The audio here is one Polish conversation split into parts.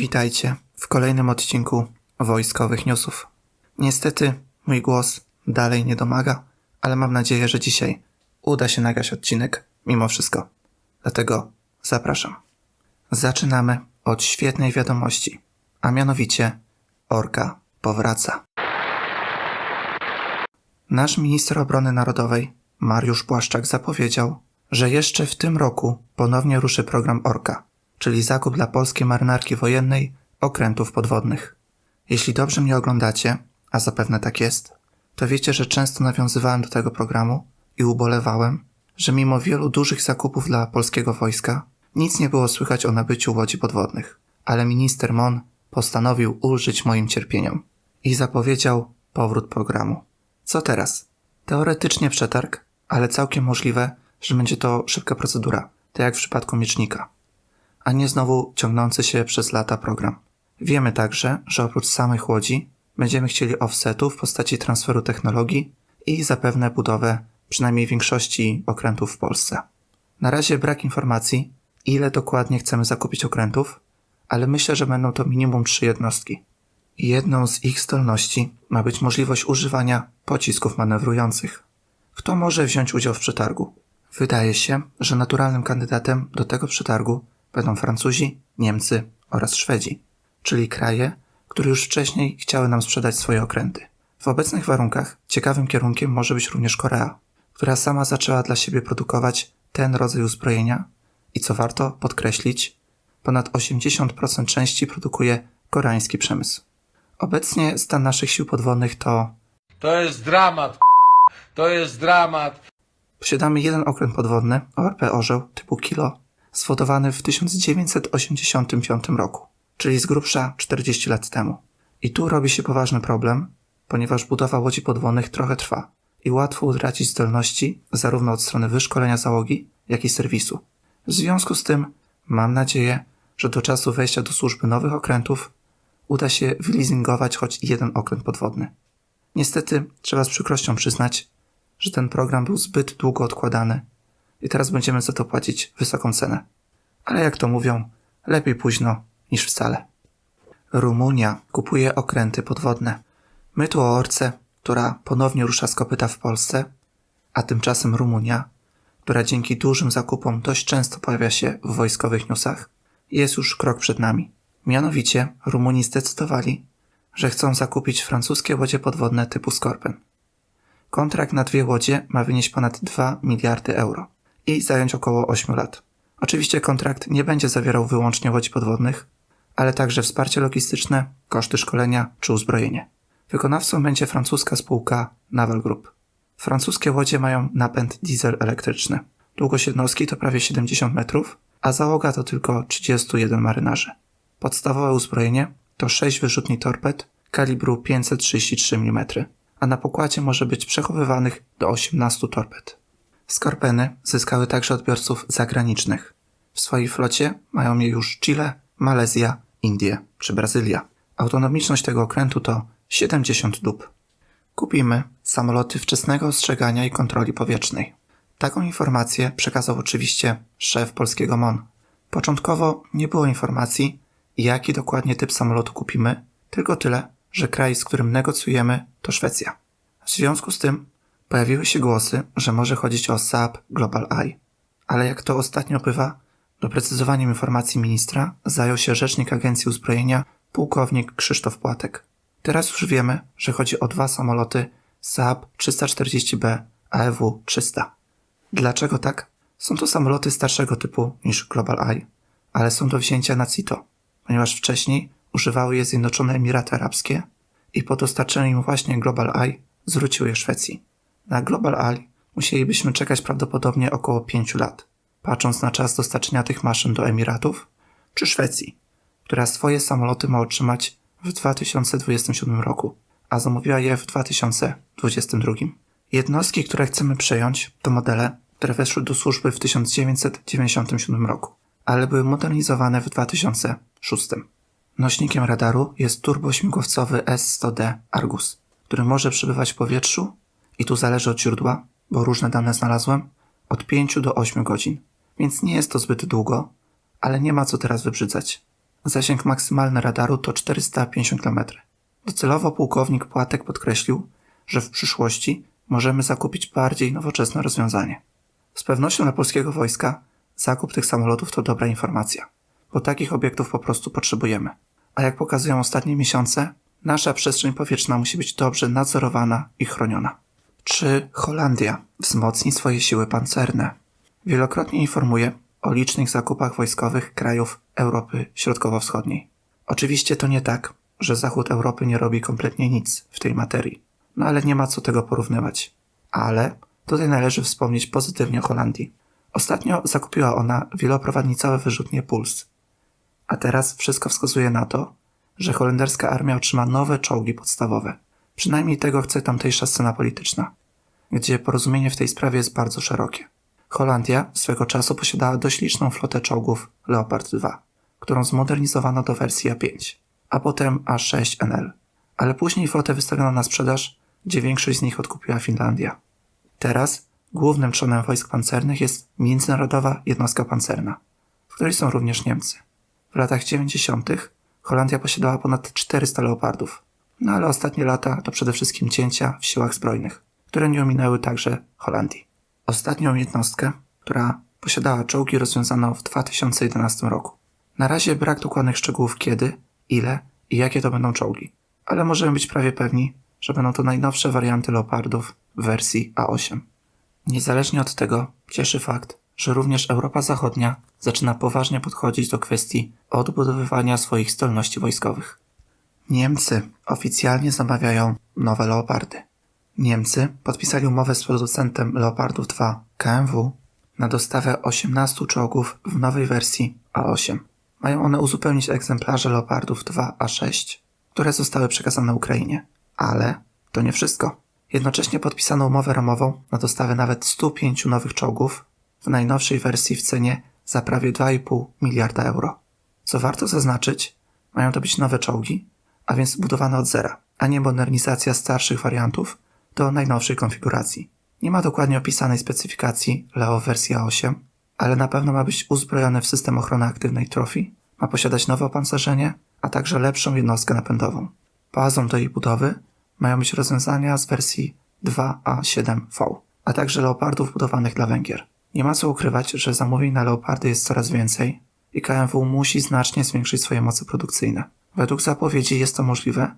Witajcie w kolejnym odcinku Wojskowych Newsów. Niestety mój głos dalej nie domaga, ale mam nadzieję, że dzisiaj uda się nagrać odcinek mimo wszystko. Dlatego zapraszam. Zaczynamy od świetnej wiadomości, a mianowicie Orka powraca. Nasz minister obrony narodowej, Mariusz Błaszczak, zapowiedział, że jeszcze w tym roku ponownie ruszy program Orka, czyli zakup dla polskiej marynarki wojennej okrętów podwodnych. Jeśli dobrze mnie oglądacie, a zapewne tak jest, to wiecie, że często nawiązywałem do tego programu i ubolewałem, że mimo wielu dużych zakupów dla polskiego wojska, nic nie było słychać o nabyciu łodzi podwodnych. Ale minister Mon postanowił ulżyć moim cierpieniom i zapowiedział powrót programu. Co teraz? Teoretycznie przetarg, ale całkiem możliwe, że będzie to szybka procedura, tak jak w przypadku miecznika, a nie znowu ciągnący się przez lata program. Wiemy także, że oprócz samych łodzi będziemy chcieli offsetu w postaci transferu technologii i zapewne budowę przynajmniej większości okrętów w Polsce. Na razie brak informacji, ile dokładnie chcemy zakupić okrętów, ale myślę, że będą to minimum trzy jednostki. Jedną z ich zdolności ma być możliwość używania pocisków manewrujących. Kto może wziąć udział w przetargu? Wydaje się, że naturalnym kandydatem do tego przetargu będą Francuzi, Niemcy oraz Szwedzi, czyli kraje, które już wcześniej chciały nam sprzedać swoje okręty. W obecnych warunkach ciekawym kierunkiem może być również Korea, która sama zaczęła dla siebie produkować ten rodzaj uzbrojenia i co warto podkreślić, ponad 80% części produkuje koreański przemysł. Obecnie stan naszych sił podwodnych to To jest dramat. To jest dramat. Posiadamy jeden okręt podwodny, ORP Orzeł typu Kilo, sfotowany w 1985 roku, czyli z grubsza 40 lat temu. I tu robi się poważny problem, ponieważ budowa łodzi podwodnych trochę trwa i łatwo utracić zdolności zarówno od strony wyszkolenia załogi, jak i serwisu. W związku z tym mam nadzieję, że do czasu wejścia do służby nowych okrętów uda się wyleasingować choć jeden okręt podwodny. Niestety trzeba z przykrością przyznać, że ten program był zbyt długo odkładany i teraz będziemy za to płacić wysoką cenę. Ale jak to mówią, lepiej późno niż wcale. Rumunia kupuje okręty podwodne. My tu o Orce, która ponownie rusza z kopyta w Polsce, a tymczasem Rumunia, która dzięki dużym zakupom dość często pojawia się w wojskowych newsach, jest już krok przed nami. Mianowicie Rumuni zdecydowali, że chcą zakupić francuskie łodzie podwodne typu Skorpen. Kontrakt na dwie łodzie ma wynieść ponad 2 miliardy euro i zająć około 8 lat. Oczywiście kontrakt nie będzie zawierał wyłącznie łodzi podwodnych, ale także wsparcie logistyczne, koszty szkolenia czy uzbrojenie. Wykonawcą będzie francuska spółka Naval Group. Francuskie łodzie mają napęd diesel elektryczny. Długość jednostki to prawie 70 metrów, a załoga to tylko 31 marynarzy. Podstawowe uzbrojenie to 6 wyrzutni torped kalibru 533 mm, a na pokładzie może być przechowywanych do 18 torped. Skorpeny zyskały także odbiorców zagranicznych. W swojej flocie mają je już Chile, Malezja, Indie czy Brazylia. Autonomiczność tego okrętu to 70 dób. Kupimy samoloty wczesnego ostrzegania i kontroli powietrznej. Taką informację przekazał oczywiście szef polskiego MON. Początkowo nie było informacji, jaki dokładnie typ samolotu kupimy, tylko tyle, że kraj, z którym negocjujemy, to Szwecja. W związku z tym pojawiły się głosy, że może chodzić o Saab Global Eye. Ale jak to ostatnio bywa, doprecyzowaniem informacji ministra zajął się rzecznik Agencji Uzbrojenia pułkownik Krzysztof Płatek. Teraz już wiemy, że chodzi o dwa samoloty Saab 340B AEW 300. Dlaczego tak? Są to samoloty starszego typu niż Global Eye, ale są do wzięcia na CITO, ponieważ wcześniej używały je Zjednoczone Emiraty Arabskie i po dostarczeniu im właśnie Global Eye zwróciły je Szwecji. Na Global Eye musielibyśmy czekać prawdopodobnie około 5 lat, patrząc na czas dostarczenia tych maszyn do Emiratów czy Szwecji, która swoje samoloty ma otrzymać w 2027 roku, a zamówiła je w 2022. Jednostki, które chcemy przejąć, to modele, które weszły do służby w 1997 roku, ale były modernizowane w 2006. Nośnikiem radaru jest turbośmigłowcowy S-100D Argus, który może przebywać w powietrzu i tu zależy od źródła, bo różne dane znalazłem, od 5 do 8 godzin, więc nie jest to zbyt długo, ale nie ma co teraz wybrzydzać. Zasięg maksymalny radaru to 450 km. Docelowo pułkownik Płatek podkreślił, że w przyszłości możemy zakupić bardziej nowoczesne rozwiązanie. Z pewnością dla polskiego wojska zakup tych samolotów to dobra informacja, bo takich obiektów po prostu potrzebujemy. A jak pokazują ostatnie miesiące, nasza przestrzeń powietrzna musi być dobrze nadzorowana i chroniona. Czy Holandia wzmocni swoje siły pancerne? Wielokrotnie informuje o licznych zakupach wojskowych krajów Europy Środkowo-Wschodniej. Oczywiście to nie tak, że Zachód Europy nie robi kompletnie nic w tej materii. No ale nie ma co tego porównywać. Ale tutaj należy wspomnieć pozytywnie o Holandii. Ostatnio zakupiła ona wieloprowadnicowe wyrzutnie Puls. A teraz wszystko wskazuje na to, że holenderska armia otrzyma nowe czołgi podstawowe. Przynajmniej tego chce tamtejsza scena polityczna, gdzie porozumienie w tej sprawie jest bardzo szerokie. Holandia swego czasu posiadała dość liczną flotę czołgów Leopard 2, którą zmodernizowano do wersji A5, a potem A6NL. Ale później flotę wystawiono na sprzedaż, gdzie większość z nich odkupiła Finlandia. Teraz głównym trzonem wojsk pancernych jest Międzynarodowa Jednostka Pancerna, w której są również Niemcy. W latach 90. Holandia posiadała ponad 400 leopardów, no ale ostatnie lata to przede wszystkim cięcia w siłach zbrojnych, które nie ominęły także Holandii. Ostatnią jednostkę, która posiadała czołgi, rozwiązano w 2011 roku. Na razie brak dokładnych szczegółów kiedy, ile i jakie to będą czołgi, ale możemy być prawie pewni, że będą to najnowsze warianty leopardów w wersji A8. Niezależnie od tego cieszy fakt, że również Europa Zachodnia zaczyna poważnie podchodzić do kwestii odbudowywania swoich zdolności wojskowych. Niemcy oficjalnie zamawiają nowe leopardy. Niemcy podpisali umowę z producentem Leopardów 2 KMW na dostawę 18 czołgów w nowej wersji A8. Mają one uzupełnić egzemplarze Leopardów 2 A6, które zostały przekazane Ukrainie. Ale to nie wszystko. Jednocześnie podpisano umowę ramową na dostawę nawet 105 nowych czołgów w najnowszej wersji w cenie za prawie 2,5 miliarda euro. Co warto zaznaczyć, mają to być nowe czołgi, a więc budowane od zera, a nie modernizacja starszych wariantów do najnowszej konfiguracji. Nie ma dokładnie opisanej specyfikacji Leo wersja 8, ale na pewno ma być uzbrojony w system ochrony aktywnej Trophy, ma posiadać nowe opancerzenie, a także lepszą jednostkę napędową. Bazą do jej budowy mają być rozwiązania z wersji 2A7V, a także leopardów budowanych dla Węgier. Nie ma co ukrywać, że zamówień na leopardy jest coraz więcej i KMW musi znacznie zwiększyć swoje moce produkcyjne. Według zapowiedzi jest to możliwe,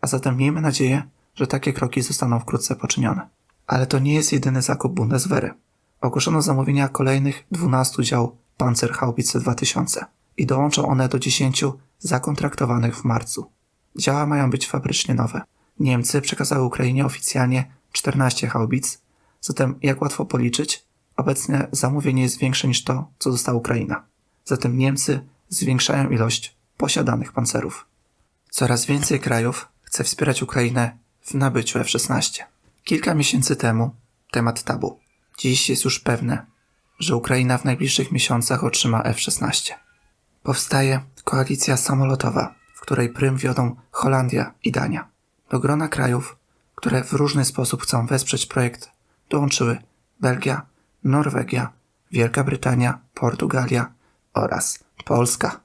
a zatem miejmy nadzieję, że takie kroki zostaną wkrótce poczynione. Ale to nie jest jedyny zakup Bundeswehry. Ogłoszono zamówienia kolejnych 12 dział Panzerhaubitze 2000 i dołączą one do 10 zakontraktowanych w marcu. Działa mają być fabrycznie nowe. Niemcy przekazały Ukrainie oficjalnie 14 haubic, zatem jak łatwo policzyć, obecnie zamówienie jest większe niż to, co dostała Ukraina. Zatem Niemcy zwiększają ilość posiadanych pancerów. Coraz więcej krajów chce wspierać Ukrainę w nabyciu F-16. Kilka miesięcy temu temat tabu. Dziś jest już pewne, że Ukraina w najbliższych miesiącach otrzyma F-16. Powstaje koalicja samolotowa, w której prym wiodą Holandia i Dania. Do grona krajów, które w różny sposób chcą wesprzeć projekt, dołączyły Belgia, Norwegia, Wielka Brytania, Portugalia oraz Polska.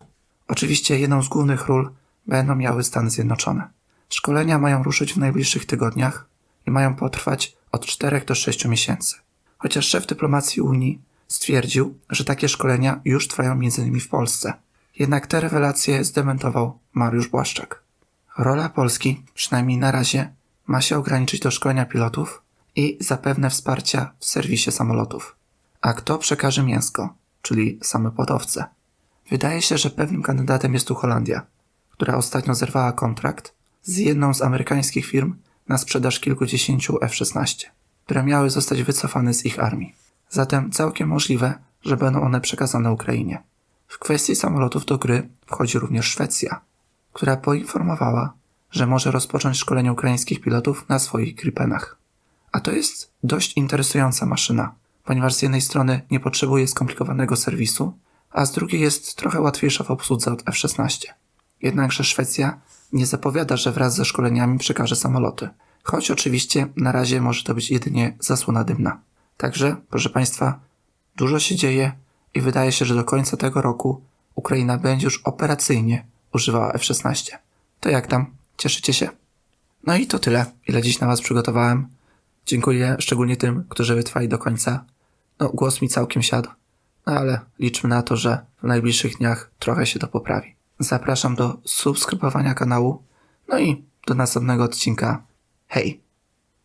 Oczywiście jedną z głównych ról będą miały Stany Zjednoczone. Szkolenia mają ruszyć w najbliższych tygodniach i mają potrwać od 4 do 6 miesięcy. Chociaż szef dyplomacji Unii stwierdził, że takie szkolenia już trwają m.in. w Polsce. Jednak te rewelacje zdementował Mariusz Błaszczak. Rola Polski, przynajmniej na razie, ma się ograniczyć do szkolenia pilotów i zapewne wsparcia w serwisie samolotów. A kto przekaże mięsko, czyli same potowce? Wydaje się, że pewnym kandydatem jest tu Holandia, która ostatnio zerwała kontrakt z jedną z amerykańskich firm na sprzedaż kilkudziesięciu F-16, które miały zostać wycofane z ich armii. Zatem całkiem możliwe, że będą one przekazane Ukrainie. W kwestii samolotów do gry wchodzi również Szwecja, która poinformowała, że może rozpocząć szkolenie ukraińskich pilotów na swoich Gripenach. A to jest dość interesująca maszyna, ponieważ z jednej strony nie potrzebuje skomplikowanego serwisu, a z drugiej jest trochę łatwiejsza w obsłudze od F-16. Jednakże Szwecja nie zapowiada, że wraz ze szkoleniami przekaże samoloty, choć oczywiście na razie może to być jedynie zasłona dymna. Także, proszę Państwa, dużo się dzieje i wydaje się, że do końca tego roku Ukraina będzie już operacyjnie używała F-16. To jak tam? Cieszycie się? No i to tyle, ile dziś na Was przygotowałem. Dziękuję szczególnie tym, którzy wytrwali do końca. No, głos mi całkiem siadł, ale liczmy na to, że w najbliższych dniach trochę się to poprawi. Zapraszam do subskrybowania kanału, no i do następnego odcinka. Hej!